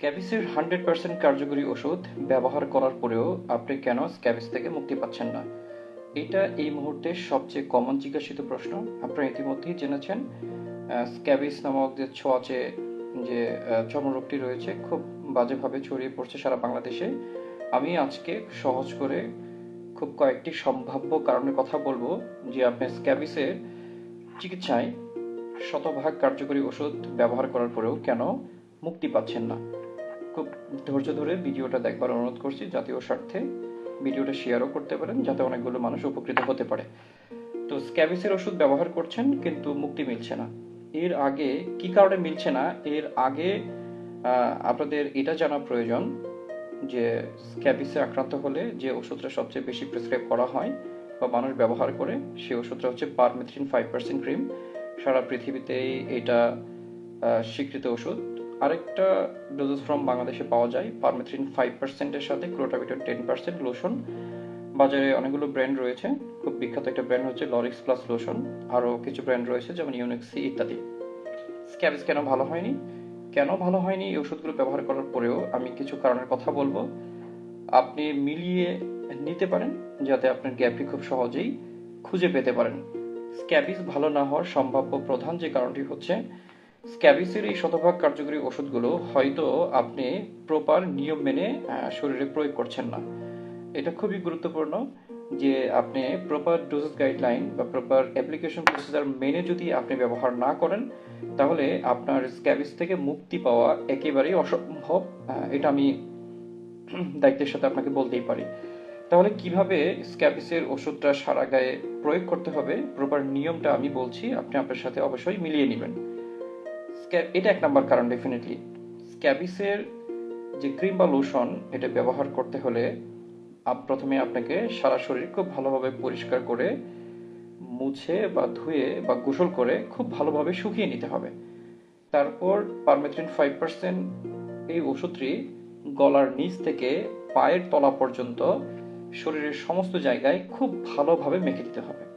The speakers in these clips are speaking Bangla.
স্ক্যাবিসের হান্ড্রেড পার্সেন্ট কার্যকরী ওষুধ ব্যবহার করার পরেও আপনি কেন স্ক্যাবিস থেকে মুক্তি পাচ্ছেন না? এটা এই মুহূর্তে সবচেয়ে কমন জিজ্ঞাসিত প্রশ্ন। আপনারা ইতিমধ্যেই জেনেছেন স্ক্যাবিস নামক যে ছোঁয়াচে যে চর্মরোগটি রয়েছে, খুব বাজেভাবে ছড়িয়ে পড়ছে সারা বাংলাদেশে। আমি আজকে সহজ করে খুব কয়েকটি সম্ভাব্য কারণের কথা বলব যে আপনি স্ক্যাবিসের চিকিৎসায় শতভাগ কার্যকরী ওষুধ ব্যবহার করার পরেও কেন মুক্তি পাচ্ছেন না। খুব ধৈর্য ধরে ভিডিওটা দেখবার অনুরোধ করছি, জাতীয় স্বার্থে ভিডিওটা শেয়ারও করতে পারেন, যাতে অনেকগুলো মানুষ উপকৃত হতে পারে। তো স্ক্যাবিসের ওষুধ ব্যবহার করছেন, কিন্তু মুক্তি মিলছে না। এর আগে কি কারণে মিলছে না? এর আগে আপনাদের এটা জানা প্রয়োজন যে স্ক্যাবিসে আক্রান্ত হলে যে ওষুধটা সবচেয়ে বেশি প্রেসক্রাইব করা হয় বা মানুষ ব্যবহার করে সেই ওষুধটা হচ্ছে পারমেথ্রিন ফাইভ পার্সেন্ট ক্রিম সারা পৃথিবীতেই এটা স্বীকৃত ওষুধ। আরেকটা ডোজেস ফ্রম বাংলাদেশে পাওয়া যায় পারমেথ্রিন ফাইভ পার্সেন্টের সাথে ক্লোটাভিটন টেন পার্সেন্ট লোশন বাজারে অনেকগুলো ব্র্যান্ড রয়েছে, খুব বিখ্যাত একটা ব্র্যান্ড হচ্ছে লরিক্স প্লাস লোশন আরও কিছু ব্র্যান্ড রয়েছে যেমন ইউনিক্সি ইত্যাদি। স্ক্যাবিস কেন ভালো হয়নি। কেন ভালো হয়নি? এই ওষুধগুলো ব্যবহার করার পরেও আমি কিছু কারণের কথা বলব। আপনি মিলিয়ে নিতে পারেন, যাতে আপনার গ্যাপটি খুব সহজেই খুঁজে পেতে পারেন। স্ক্যাবিস ভালো না হওয়ার সম্ভাব্য প্রধান যে কারণটি হচ্ছে স্ক্যাবিসের এই শতভাগ কার্যকরী ওষুধগুলো হয়তো আপনি প্রপার নিয়ম মেনে শরীরে প্রয়োগ করছেন না। এটা খুবই গুরুত্বপূর্ণ যে আপনি প্রপার ডোজেস গাইডলাইন বা প্রপার অ্যাপ্লিকেশন প্রসিজার মেনে যদি আপনি ব্যবহার না করেন, তাহলে আপনার স্ক্যাবিস থেকে মুক্তি পাওয়া একেবারেই অসম্ভব। এটা আমি দায়িত্বের সাথে আপনাকে বলতেই পারি। তাহলে কীভাবে স্ক্যাবিসের ওষুধটা সারা গায়ে প্রয়োগ করতে হবে? প্রপার নিয়মটা আমি বলছি, আপনি আপনার সাথে অবশ্যই মিলিয়ে নেবেন। এটা এক নাম্বার কারণ ডেফিনেটলি স্ক্যাবিসের যে ক্রিম বা লোশন এটা ব্যবহার করতে হলে প্রথমে আপনাকে সারা শরীর খুব ভালোভাবে পরিষ্কার করে মুছে বা ধুয়ে বা গোসল করে খুব ভালোভাবে শুকিয়ে নিতে হবে। তারপর পারমেথ্রিন ফাইভ পার্সেন্ট এই ওষুধটি গলার নিচ থেকে পায়ের তলা পর্যন্ত শরীরের সমস্ত জায়গায় খুব ভালোভাবে মেখে দিতে হবে।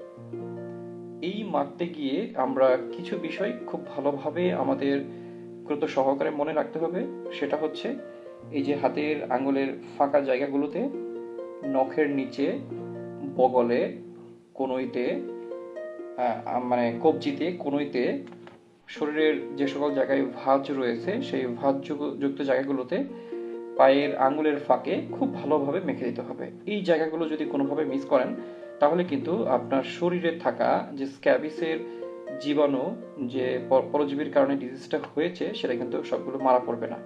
এই মাখতে গিয়ে আমরা কিছু বিষয় খুব ভালোভাবে আমাদের গুরুত্ব সহকারে মনে রাখতে হবে। সেটা হচ্ছে এই যে হাতের আঙুলের ফাঁকা জায়গাগুলোতে নখের নিচে বগলে কনুইতে মানে কবজিতে কনুইতে শরীরের যে সকল জায়গায় ভাঁজ রয়েছে, সেই ভাঁজ যুক্ত জায়গাগুলোতে পায়ের আঙুলের ফাঁকে খুব ভালোভাবে মেখে দিতে হবে। এই জায়গাগুলো যদি কোনোভাবে মিস করেন তাহলে কিন্তু আপনার শরীরে থাকা যে স্ক্যাবিসের জীবাণু যে পরজীবীর কারণে ডিজিজটা হয়েছে, সেটা কিন্তু সবগুলো মারা পড়বে না।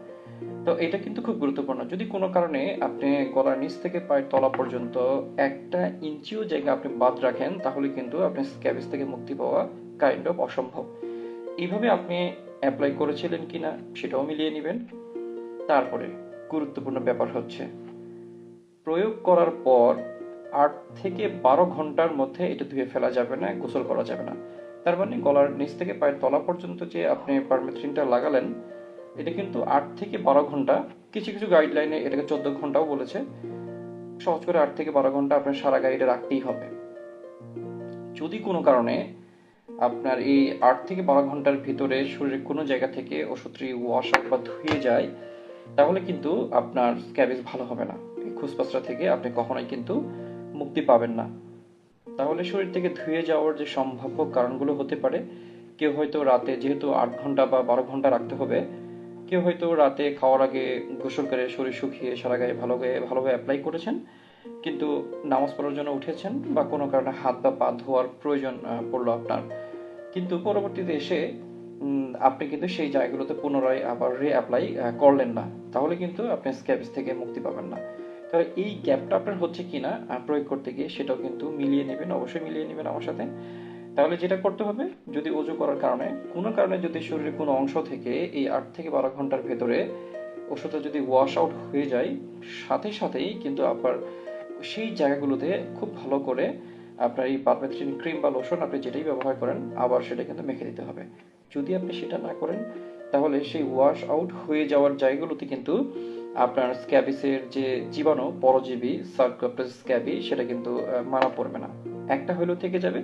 তো এটা কিন্তু খুব গুরুত্বপূর্ণ। যদি কোনো কারণে আপনি গলার নিচ থেকে পায়ের তলা পর্যন্ত একটা ইঞ্চিও জায়গা আপনি বাদ রাখেন, তাহলে কিন্তু আপনি স্ক্যাবিস থেকে মুক্তি পাওয়া কাইন্ড অফ অসম্ভব। এইভাবে আপনি অ্যাপ্লাই করেছিলেন কিনা সেটাও মিলিয়ে নেবেন। তারপরে গুরুত্বপূর্ণ ব্যাপার হচ্ছে, প্রয়োগ করার পর আট থেকে বারো ঘণ্টার মধ্যে এটা ধুয়ে ফেলা যাবে না, গোসল করা যাবে না। তার মানে গলার নিচ থেকে পায়ের তলা পর্যন্ত যে আপনি পারমেথ্রিনটা লাগালেন, এটা কিন্তু আট থেকে বারো ঘণ্টা, কিছু কিছু গাইডলাইনে এটাকে চোদ্দ ঘন্টাও বলেছে। সহজ করে আট থেকে বারো ঘণ্টা আপনার সারা গাইডে রাখতেই হবে। যদি কোনো কারণে আপনার এই আট থেকে বারো ঘণ্টার ভিতরে শরীরের কোনো জায়গা থেকে ওষুধটি ওয়াশ আউট বা ধুয়ে যায়, তাহলে কিন্তু আপনার স্ক্যাবিস ভালো হবে না। এই খুসপাসটা থেকে আপনি কখনোই কিন্তু মুক্তি পাবেন না। তাহলে শরীর থেকে ধুয়ে যাওয়ার যে সম্ভাব্য কারণগুলো হতে পারে, কেউ হয়তো রাতে যেহেতু আট ঘণ্টা বা বারো ঘণ্টা রাখতে হবে, কেউ হয়তো রাতে খাওয়ার আগে গোসল করে শরীর শুকিয়ে সারা গায়ে ভালো গায়ে ভালোভাবে অ্যাপ্লাই করেছেন, কিন্তু নামাজ পড়ার জন্য উঠেছেন বা কোনো কারণে হাত বা পা ধোয়ার প্রয়োজন পড়ল আপনার। কিন্তু পরবর্তীতে এসে আপনি কিন্তু সেই জায়গাগুলোতে পুনরায় আবার রি অ্যাপ্লাই করলেন না। তাহলে কিন্তু আপনি স্ক্যাবিস থেকে মুক্তি পাবেন না। তাহলে এই গ্যাপটা আপনার হচ্ছে কিনা আহ, প্রয়োগ করতে গিয়ে সেটাও কিন্তু মিলিয়ে নেবেন অবশ্যই মিলিয়ে নেবেন আমার সাথে। তাহলে যেটা করতে হবে যদি অজু করার কারণে কোনো কারণে যদি শরীরের কোনো অংশ থেকে এই আট থেকে বারো ঘণ্টার ভেতরে ওষুধটা যদি ওয়াশ আউট হয়ে যায় সাথে সাথেই কিন্তু আপনার সেই জায়গাগুলোতে খুব ভালো করে আপনার এই পারমেথ্রিন ক্রিম বা লোশন আপনি যেটাই ব্যবহার করেন আবার সেটা কিন্তু মেখে দিতে হবে। যদি আপনি সেটা না করেন তাহলে সেই ওয়াশ আউট হয়ে যাওয়ার জায়গাগুলোতে কিন্তু আপনার স্ক্যাবিসের যে জীবাণু, পরজীবী সার্কোপ্লাস স্ক্যাবি সেটা কিন্তু মারা পড়বে না। একটা হলেও থেকে যাবে,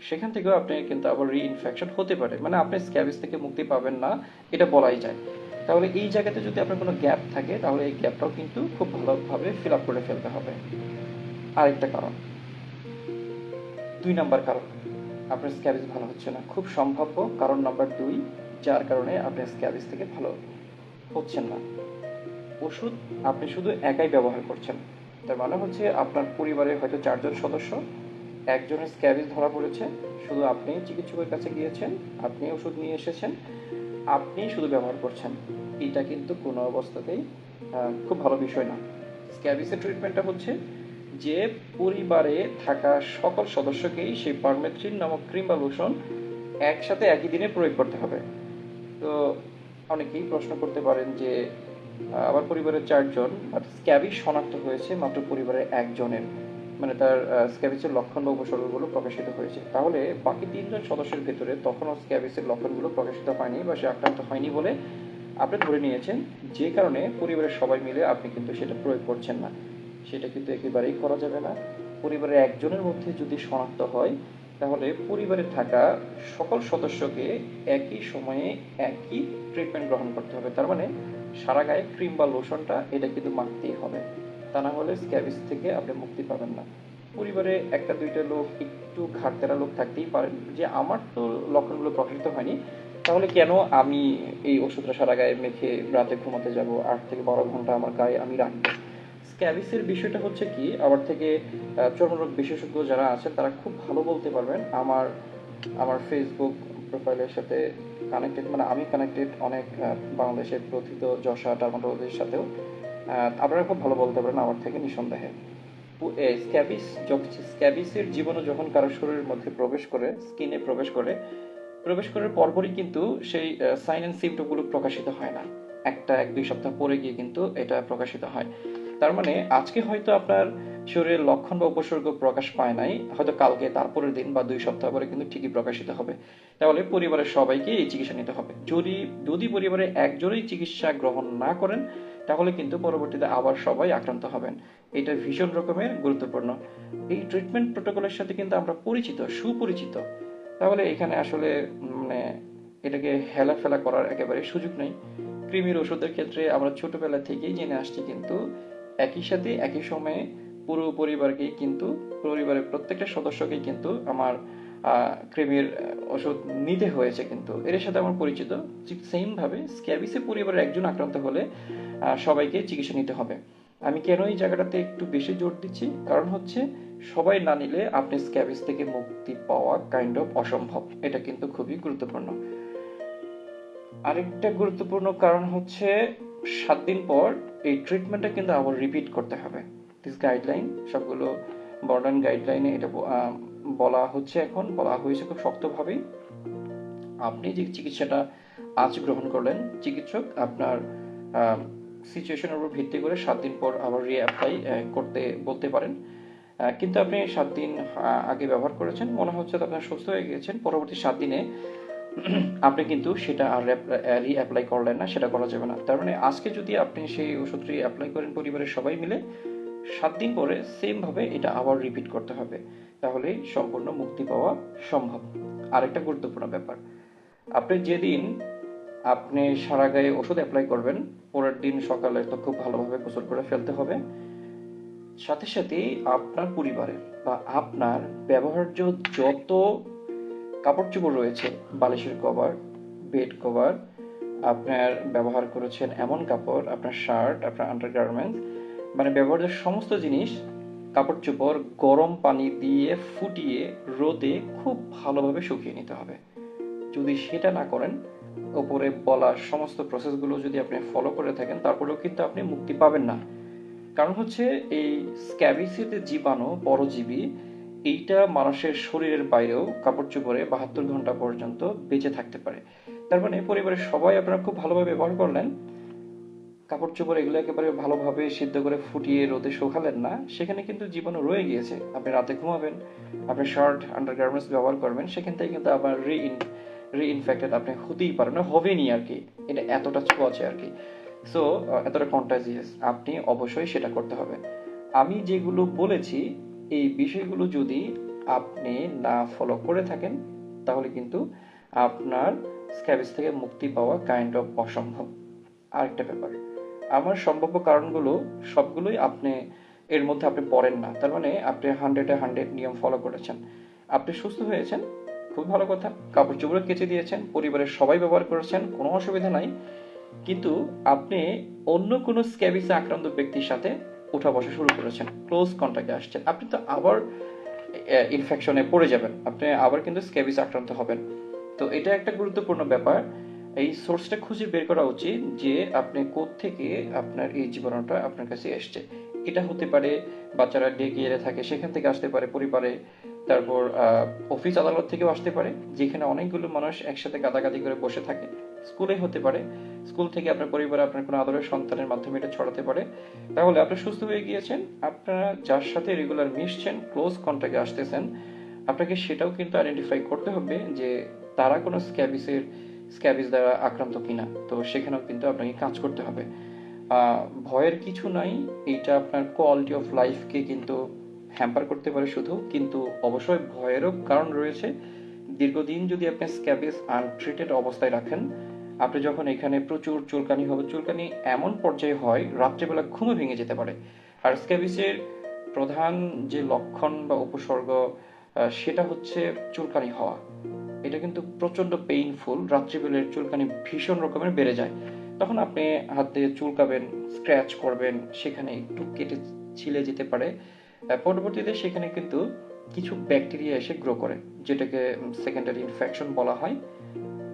সেখান থেকেও আপনি কিন্তু আবার রি ইনফেকশন হতে পারে। মানে আপনি স্ক্যাবিস থেকে মুক্তি পাবেন না, এটা বলাই যায়। তাহলে এই জায়গাতে যদি আপনার কোনো গ্যাপ থাকে, তাহলে এই গ্যাপটাও কিন্তু খুব ভালোভাবে ফিল আপ করে ফেলতে হবে। আরেকটা কারণ। দুই নাম্বার কারণ, আপনার স্ক্যাবিস ভালো হচ্ছে না। খুব সম্ভাব্য কারণ নাম্বার দুই, যার কারণে আপনার স্ক্যাবিস থেকে ভালো হচ্ছেন না। ওষুধ আপনি শুধু একাই ব্যবহার করছেন। তার মানে হচ্ছে আপনার পরিবারের হয়তো চারজন সদস্য, একজনের স্ক্যাবিস ধরা পড়েছে, শুধু আপনি চিকিৎসকের কাছে গিয়েছেন, আপনি ওষুধ নিয়ে এসেছেন, আপনি শুধু ব্যবহার করছেন। এটা কিন্তু কোনো অবস্থাতেই খুব ভালো বিষয় না। স্ক্যাবিসের ট্রিটমেন্টটা হচ্ছে যে পরিবারে থাকা সকল সদস্যকেই সেই পারমেথ্রিন নামক ক্রিম বা লোশন একসাথে একই দিনে প্রয়োগ করতে হবে। তো অনেকেই প্রশ্ন করতে পারেন যে আমার পরিবারের চারজন বাট স্ক্যাবিস শনাক্ত হয়েছে মাত্র পরিবারের একজনের। মানে তার স্ক্যাবিসের লক্ষণ বা উপসর্গগুলো প্রকাশিত হয়েছে। তাহলে বাকি তিনজন সদস্যের ভেতরে তখনও স্ক্যাবিসের লক্ষণগুলো প্রকাশিত হয়নি বা সে আক্রান্ত হয়নি বলে আপনি ধরে নিয়েছেন। যে কারণে পরিবারের সবাই মিলে আপনি কিন্তু সেটা প্রয়োগ করছেন না। সেটা কিন্তু একেবারেই করা যাবে না। পরিবারের একজনের মধ্যে যদি শনাক্ত হয়, তাহলে পরিবারে থাকা সকল সদস্যকে একই সময়ে একই ট্রিটমেন্ট গ্রহণ করতে হবে। তার মানে সারা গায়ে ক্রিম বা লোশনটা এটা কিন্তু মাখতেই হবে। তা না হলে স্ক্যাবিস থেকে আপনি মুক্তি পাবেন না। পরিবারে একটা দুইটা লোক, একটু ঘাটতেরা লোক থাকতেই পারেন যে আমার তো লক্ষণগুলো প্রকাশিত হয়নি, তাহলে কেন আমি এই ওষুধটা সারা গায়ে মেখে রাতে ঘুমাতে যাব? আট থেকে বারো ঘণ্টা আমার গায়ে আমি রাখব। স্ক্যাবিসের বিষয়টা হচ্ছে কি, আমার থেকে চর্মরোগ বিশেষজ্ঞ যারা আছেন তারা খুব ভালো বলতে পারবেন। আমার আমার ফেসবুক প্রোফাইলের সাথে কানেক্টেড মানে আমি কানেক্টেড অনেক বাংলাদেশের প্রথিত যশা ডার্মাটোলজির সাথেও। আপনারা খুব ভালো বলতে পারেন আমার থেকে নিঃসন্দেহে। স্ক্যাবিস স্ক্যাবিসের জীবাণু যখন কারও শরীরের মধ্যে প্রবেশ করে, স্কিনে প্রবেশ করে, প্রবেশ করার পরপরই কিন্তু সেই সাইন অ্যান্ড সিমটমগুলো প্রকাশিত হয় না। একটা এক দুই সপ্তাহ পরে গিয়ে কিন্তু এটা প্রকাশিত হয়। তার মানে আজকে হয়তো আপনার শরীরের লক্ষণ বা উপসর্গ প্রকাশ পায় নাই, হয়তো কালকে, তারপরের দিন বা দুই সপ্তাহ পরে কিন্তু ঠিকই প্রকাশিত হবে। তাহলে পরিবারের সবাইকে এই চিকিৎসা নিতে হবে। যদি যদি পরিবারে একজনই চিকিৎসা গ্রহণ না করেন, তাহলে কিন্তু পরবর্তীতে আবার সবাই আক্রান্ত হবেন। এটা ভীষণ রকমের গুরুত্বপূর্ণ। এই ট্রিটমেন্ট প্রোটোকলের সাথে কিন্তু আমরা পরিচিত, সুপরিচিত। তাহলে এখানে আসলে মানে এটাকে হেলা ফেলা করার একেবারে সুযোগ নেই। কৃমির ওষুধের ক্ষেত্রে আমরা ছোটবেলা থেকেই জেনে আসছি কিন্তু একই সাথে একই সময়ে পুরো পরিবারকেই কিন্তু, পরিবারের প্রত্যেকটা সদস্যকেই কিন্তু আমার কৃমির ওষুধ নিতে হয়েছে কিন্তু। এর সাথে আমার পরিচিত, ঠিক সেম ভাবে স্ক্যাবিসে পরিবারের একজন আক্রান্ত হলে সবাইকে চিকিৎসা নিতে হবে। আমি কেন এই জায়গাটাতে একটু বেশি জোর দিচ্ছি? কারণ হচ্ছে, সবাই না নিলে আপনি স্ক্যাবিস থেকে মুক্তি পাওয়া কাইন্ড অফ অসম্ভব। এটা কিন্তু খুবই গুরুত্বপূর্ণ। আরেকটা গুরুত্বপূর্ণ কারণ হচ্ছে, সাত দিন পর এই ট্রিটমেন্টটা কিন্তু আবার রিপিট করতে হবে। দিস গাইডলাইন সবগুলো মডার্ন গাইডলাইনে এটা বলা হচ্ছে এখন, বলা হয়েছে খুব শক্তভাবেই। আপনি যে চিকিৎসাটা আজ গ্রহণ করলেন, চিকিৎসক আপনার সিচুয়েশনের উপর ভিত্তি করে সাত দিন পর আবার রিঅ্যাপ্লাই করতে বলতে পারেন। কিন্তু আপনি সাত দিন আগে ব্যবহার করেছেন, মনে হচ্ছে আপনার সুস্থ হয়ে গিয়েছেন, পরবর্তী সাত দিনে আপনি কিন্তু সেটা আর রিঅ্যাপ্লাই করলেন না, সেটা করা যাবে না। তার মানে আজকে যদি আপনি সেই ওষুধটি অ্যাপ্লাই করেন পরিবারের সবাই মিলে, সাত দিন পরে সেমভাবে এটা আবার রিপিট করতে হবে। তাহলেই সম্পূর্ণ মুক্তি পাওয়া সম্ভব। আরেকটা গুরুত্বপূর্ণ ব্যাপার, আপনি যেদিন আপনি সারা গায়ে ওষুধ অ্যাপ্লাই করবেন, পরের দিন সকালে তো খুব ভালোভাবে গোসল করে ফেলতে হবে। সাথে সাথে আপনার পরিবারের বা আপনার ব্যবহার্য যত কাপড় চোপড় রয়েছে, বালিশের কভার, বেড কভার, আপনার ব্যবহার করেছেন এমন কাপড়, আপনার শার্ট, আপনার আন্ডারগার্মেন্টস মানে ব্যবহার্য সমস্ত জিনিস কাপড় চোপড় গরম পানি দিয়ে ফুটিয়ে রোদে খুব ভালোভাবে শুকিয়ে নিতে হবে। যদি সেটা না করেন, ওপরে বলা সমস্ত প্রসেসগুলো যদি আপনি ফলো করে থাকেন, তারপরেও কিন্তু আপনি মুক্তি পাবেন না। কারণ হচ্ছে এই স্ক্যাবিসিতে জীবাণু, পরজীবী এইটা মানুষের শরীরের বাইরেও কাপড় চোপড়ে বাহাত্তর ঘণ্টা পর্যন্ত বেঁচে থাকতে পারে। তার মানে পরিবারের সবাই আপনারা খুব ভালোভাবে ব্যবহার করলেন। কাপড় চোপড় এগুলো একেবারে ভালোভাবে সিদ্ধ করে ফুটিয়ে রোদে শুকালেন না। সেখানে কিন্তু জীবাণু রয়ে গিয়েছে। আপনি রাতে ঘুমাবেন, আপনি শার্ট, আন্ডারগার্মেন্টস ব্যবহার করবেন, সেখান থেকে কিন্তু আবার রি রিইনফেক্টেড আপনি হতেই পারেন না, হবেনই আর কি। এটা এতটা ছোঁয়াচে আর কি। সো এতটা কন্টাজিয়াস আপনি অবশ্যই সেটা করতে হবে। আমি যেগুলো বলেছি এই বিষয়গুলো যদি আপনি না ফলো করে থাকেন, তাহলে কিন্তু আপনার স্ক্যাবিস থেকে মুক্তি পাওয়া কাইন্ড অফ অসম্ভব। আরেকটা ব্যাপার, আমার সম্ভাব্য কারণগুলো সবগুলোই আপনি, এর মধ্যে আপনি পড়েন না। তার মানে আপনি হান্ড্রেডে হান্ড্রেড নিয়ম ফলো করেছেন। আপনি সুস্থ হয়েছেন, খুব ভালো কথা। কাপড় চোপড় কেচে দিয়েছেন, পরিবারের সবাই ব্যবহার করেছেন, কোনো অসুবিধা নাই। কিন্তু আপনি অন্য কোনো স্ক্যাবিসে আক্রান্ত ব্যক্তির সাথে উঠা বসা শুরু করেছেন ক্লোজ কন্ট্যাক্টে আসছেন। আপনি তো আবার ইনফেকশনে পড়ে যাবেন। আপনি আবার কিন্তু স্ক্যাবিস আক্রান্ত হবেন। তো এটা একটা গুরুত্বপূর্ণ ব্যাপার। এই সোর্সটা খুঁজে বের করা উচিত যে আপনি থেকে আপনার এই জীবাণুটা আপনার কাছে এসছে। এটা হতে পারে বাচ্চারা ডে কেয়ারে থাকে, সেখান থেকে আসতে পারে পরিবারে। তারপর অফিস আদালত থেকেও আসতে পারে, যেখানে অনেকগুলো মানুষ একসাথে গাদাগাদি করে বসে থাকে। স্কুলে হতে পারে। স্কুল থেকে আপনার পরিবারে আপনার কোনো আদরের সন্তানের মাধ্যমে এটা ছড়াতে পারে। তাহলে আপনি সুস্থ হয়ে গিয়েছেন, আপনারা যার সাথে রেগুলার মিশছেন ক্লোজ কন্ট্যাক্টে আসতেছেন, আপনাকে সেটাও কিন্তু আইডেন্টিফাই করতে হবে যে তারা কোনো স্ক্যাবিসের স্ক্যাবিস দ্বারা আক্রান্ত কিনা। তো সেখানেও কিন্তু আপনাকে কাজ করতে হবে। ভয়ের কিছু নাই এটা আপনার কোয়ালিটি অফ লাইফকে কিন্তু হ্যাম্পার করতে পারে শুধু, কিন্তু অবশ্যই ভয়েরও কারণ রয়েছে। দীর্ঘদিন যদি আপনি স্ক্যাবিস আনট্রিটেড অবস্থায় রাখেন, আপনি যখন এখানে প্রচুর চুলকানি হবে, চুলকানি এমন পর্যায়ে হয়, রাত্রেবেলা ঘুমে ভেঙে যেতে পারে। আর স্ক্যাবিসের প্রধান যে লক্ষণ বা উপসর্গ সেটা হচ্ছে চুলকানি হওয়া। এটা কিন্তু প্রচণ্ড পেইনফুল রাত্রিবেলের চুলকানি ভীষণ রকমের বেড়ে যায়। তখন আপনি হাত চুলকাবেন স্ক্র্যাচ করবেন, সেখানে একটু কেটে ছিলে যেতে পারে। পরবর্তীতে সেখানে কিন্তু কিছু ব্যাকটেরিয়া এসে গ্রো করে, যেটাকে সেকেন্ডারি ইনফেকশন বলা হয়।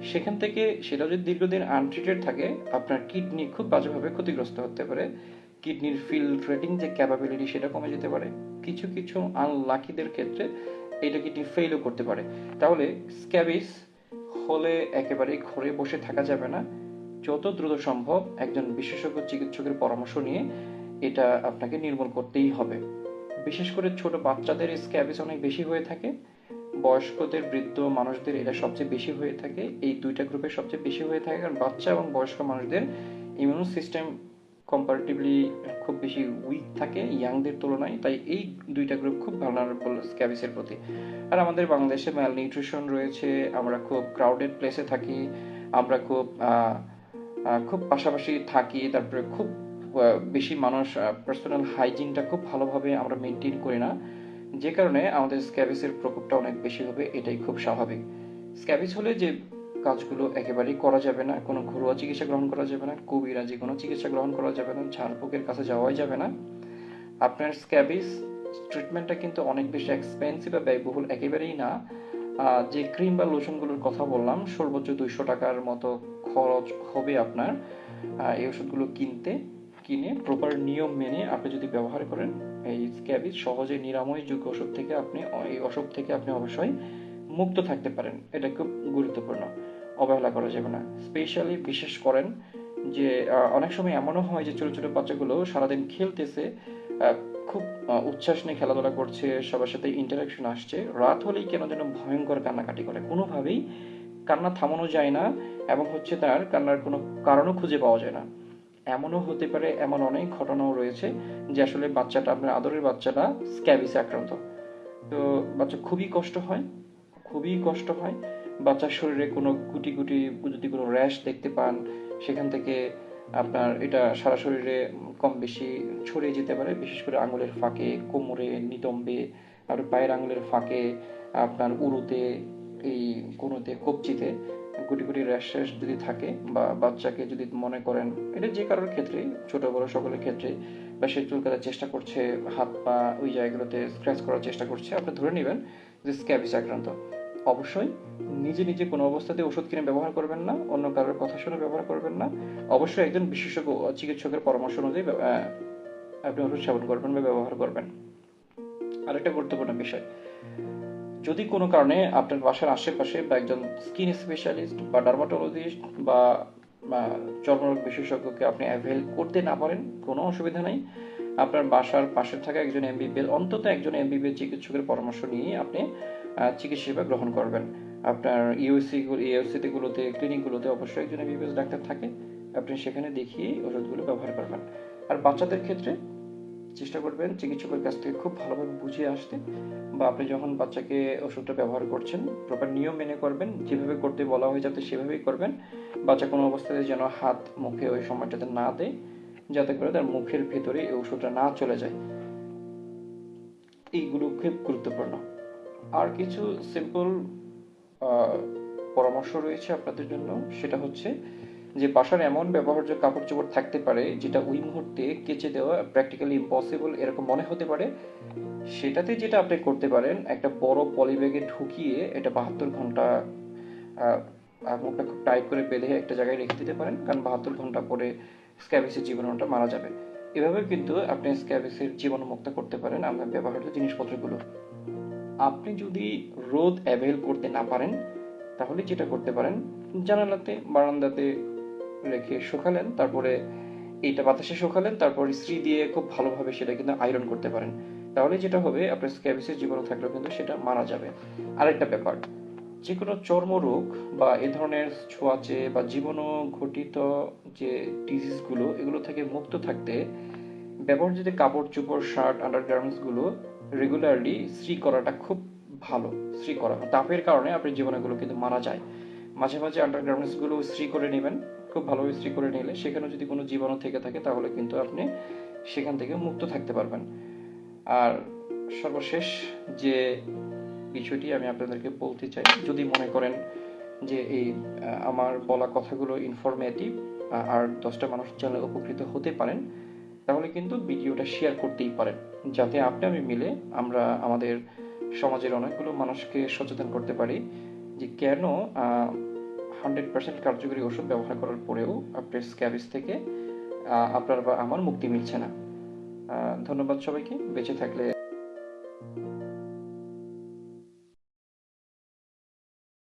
সেখান থেকে সেটা যদি দীর্ঘদিন আনট্রিটেড থাকে, আপনার কিডনি খুব বাজেভাবে ক্ষতিগ্রস্ত হতে পারে। কিডনির ফিল্ট্রেটিং যে ক্যাপাবিলিটি সেটা কমে যেতে পারে। কিছু কিছু আনলাকিদের ক্ষেত্রে এটা কিডনি ফেলও করতে পারে। তাহলে স্ক্যাবিস হলে একেবারে ঘরে বসে থাকা যাবে না। যত দ্রুত সম্ভব একজন বিশেষজ্ঞ চিকিৎসকের পরামর্শ নিয়ে এটা আপনাকে নির্মূল করতেই হবে। বিশেষ করে ছোট বাচ্চাদের স্ক্যাবিস অনেক বেশি হয়ে থাকে। বয়স্কদের, বৃদ্ধ মানুষদের এটা সবচেয়ে বেশি হয়ে থাকে। এই দুইটা গ্রুপে সবচেয়ে বেশি হয়ে থাকে। কারণ বাচ্চা এবং বয়স্ক মানুষদের ইমিউন সিস্টেম কম্পারেটিভলি খুব বেশি উইক থাকে ইয়াংদের তুলনায়। তাই এই দুইটা গ্রুপ খুব ভালনারেবল স্ক্যাবিসের প্রতি। আর আমাদের বাংলাদেশে ম্যাল নিউট্রিশন রয়েছে। আমরা খুব ক্রাউডেড প্লেসে থাকি। আমরা খুব খুব পাশাপাশি থাকি। তারপরে খুব বেশি মানুষ পার্সোনাল হাইজিনটা খুব ভালোভাবে আমরা মেনটেন করি না। যে কারণে আমাদের স্ক্যাবিসের প্রকোপটা অনেক বেশি হবে, এটাই খুব স্বাভাবিক। স্ক্যাবিস হলে যে কাজগুলো একেবারেই করা যাবে না, কোনো ঘরোয়া চিকিৎসা গ্রহণ করা যাবে না কবিরাজি কোনো চিকিৎসা গ্রহণ করা যাবে না, ঝাড়ফুকের কাছে যাওয়াই যাবে না। আপনার স্ক্যাবিস ট্রিটমেন্টটা কিন্তু অনেক বেশি এক্সপেন্সিভ বা ব্যয়বহুল একেবারেই না। যে ক্রিম বা লোশনগুলোর কথা বললাম, সর্বোচ্চ দুইশো টাকার মতো খরচ হবে আপনার এই ওষুধগুলো কিনতে। কিনে প্রপার নিয়ম মেনে আপনি যদি ব্যবহার করেন, এই স্ক্যাবিস সহজে নিরাময়যোগ্য ওষুধ থেকে আপনি, এই অসুখ থেকে আপনি অবশ্যই মুক্ত থাকতে পারেন। এটা খুব গুরুত্বপূর্ণ। অবহেলা করা যাবে না। স্পেশালি বিশেষ করেন যে অনেক সময় এমনও হয় যে ছোট ছোট বাচ্চাগুলো সারাদিন খেলতেছে খুব উচ্ছ্বাস নিয়ে খেলাধুলা করছে, সবার সাথে ইন্টারাকশন আসছে, রাত হলেই কেন যেন ভয়ঙ্কর কান্নাকাটি করে। কোনোভাবেই কান্না থামানো যায় না এবং হচ্ছে তার কান্নার কোনো কারণও খুঁজে পাওয়া যায় না। এমনও হতে পারে এমন অনেক ঘটনাও রয়েছে যে আসলে বাচ্চাটা, আপনার আদরের বাচ্চাটা স্ক্যাবিসে আক্রান্ত। তো বাচ্চা খুবই কষ্ট হয়, খুবই কষ্ট হয়। বাচ্চার শরীরে কোনো গুটি গুটি, যদি কোনো র্যাশ দেখতে পান, সেখান থেকে আপনার এটা সারা শরীরে কম বেশি ছড়িয়ে যেতে পারে। বিশেষ করে আঙুলের ফাঁকে, কোমরে, নিতম্বে আর পায়ের আঙুলের ফাঁকে, আপনার উরুতে, এই কোনোতে, কবজিতে। গুটি গুটি র্যাশ র্যাশ যদি থাকে বা বাচ্চাকে যদি মনে করেন, এটা যে কারোর ক্ষেত্রে ছোট বড় সকলের ক্ষেত্রে বা সে চুল কাটার চেষ্টা করছে, হাত পা ওই জায়গাগুলোতে স্ক্র্যাচ করার চেষ্টা করছে, আপনি ধরে নেবেন যে স্ক্যাবিস আক্রান্ত। অবশ্যই নিজে নিজে কোনো অবস্থাতে ওষুধ কিনে ব্যবহার করবেন না, অন্য কারোর কথা শুনে ব্যবহার করবেন না। অবশ্যই একজন বিশেষজ্ঞ চিকিৎসকের পরামর্শ অনুযায়ী আপনি ওষুধ সেবন করবেন বা ব্যবহার করবেন। আরেকটা গুরুত্বপূর্ণ বিষয় যদি কোনো কারণে আপনার বাসার আশেপাশে বা একজন স্কিন স্পেশালিস্ট বা ডার্মাটোলজিস্ট বা চর্মরোগ বিশেষজ্ঞকে আপনি অ্যাভেল করতে না পারেন, কোনো অসুবিধা নেই। আপনার বাসার পাশে থাকা একজন এমবিবিএস অন্তত একজন এমবিবিএস চিকিৎসকের পরামর্শ নিয়ে আপনি চিকিৎসা সেবা গ্রহণ করবেন। আপনার ইউএসসি ইউএসসিতে গুলোতে ক্লিনিকগুলোতে অবশ্যই একজন এমবিবিএস ডাক্তার থাকে। আপনি সেখানে দেখিয়ে ওষুধগুলো ব্যবহার করবেন। আর বাচ্চাদের ক্ষেত্রে চেষ্টা করবেন চিকিৎসকের কাছ থেকে খুব ভালোভাবে বুঝিয়ে আসতে বা আপনি যখন বাচ্চাকে ওষুধটা ব্যবহার করছেন প্রপার নিয়ম মেনে করবেন, যেভাবে করতে বলা হয় যাতে সেভাবেই করবেন। বাচ্চা কোনো অবস্থাতে যেন হাত, মুখে ওই সময়টাতে না দেয়, যাতে করে তার মুখের ভেতরে এই ওষুধটা না চলে যায়। এইগুলো খুব গুরুত্বপূর্ণ। আর কিছু সিম্পল পরামর্শ রয়েছে আপনাদের জন্য। সেটা হচ্ছে যে বাসার এমন ব্যবহার্য কাপড় চোপড় থাকতে পারে, যেটা ওই মুহূর্তে কেচে দেওয়া প্র্যাকটিক্যালি ইম্পসিবল এরকম মনে হতে পারে। সেটাতে যেটা আপনি করতে পারেন, একটা বড় পলিব্যাগে ঢুকিয়ে এটা বাহাত্তর ঘণ্টা মুখটা খুব টাইট করে বেঁধে একটা জায়গায় রেখে দিতে পারেন, কারণ বাহাত্তর ঘণ্টা পরে স্ক্যাবিসের জীবাণুটা মারা যাবে। এভাবে কিন্তু আপনি স্ক্যাবিসের জীবাণু মুক্ত করতে পারেন আপনার ব্যবহৃত জিনিসপত্রগুলো। আপনি যদি রোদ অ্যাভেল করতে না পারেন, তাহলে যেটা করতে পারেন, জানালাতে, বারান্দাতে রেখে শুকালেন, তারপরে এইটা বাতাসে শুকালেন, তারপর ইস্ত্রি দিয়ে খুব ভালোভাবে সেটা কিন্তু আয়রন করতে পারেন। তাহলে যেটা হবে, আপনার স্ক্যাবিসের জীবাণু থাকলেও কিন্তু সেটা মারা যাবে। আরেকটা ব্যাপার যে কোনো চর্মরোগ বা এ ধরনের ছোঁয়াচে বা জীবাণু ঘটিত যে ডিজিজগুলো এগুলো থেকে মুক্ত থাকতে ব্যবহৃত কাপড়, চোপড়, শার্ট আন্ডারগার্মেন্টসগুলো রেগুলারলি স্ত্রী করাটা খুব ভালো, স্ত্রী করা। তাপের কারণে আপনার জীবনগুলো কিন্তু মারা যায়। মাঝে মাঝে আন্ডারগার্মেন্টসগুলো স্ত্রী করে নেবেন। খুব ভালোভাবে স্ত্রী করে নিলে সেখানে যদি কোনো জীবাণু থেকে থাকে তাহলে কিন্তু আপনি সেখান থেকে মুক্ত থাকতে পারবেন। আর সর্বশেষ যে বিষয়টি আমি আপনাদেরকে বলতে চাই, যদি মনে করেন যে এই আমার বলা কথাগুলো ইনফরমেটিভ আর দশটা মানুষ জানলে উপকৃত হতে পারেন, তাহলে কিন্তু ভিডিওটা শেয়ার করতেই পারেন। যাতে আপনি আমি মিলে আমরা আমাদের সমাজের অনেকগুলো মানুষকে সচেতন করতে পারি যে কেন হান্ড্রেড পার্সেন্ট কার্যকরী ওষুধ ব্যবহার করার পরেও আপনার স্ক্যাবিস থেকে আপনার বা আমার মুক্তি মিলছে না। ধন্যবাদ সবাইকে। বেঁচে থাকলে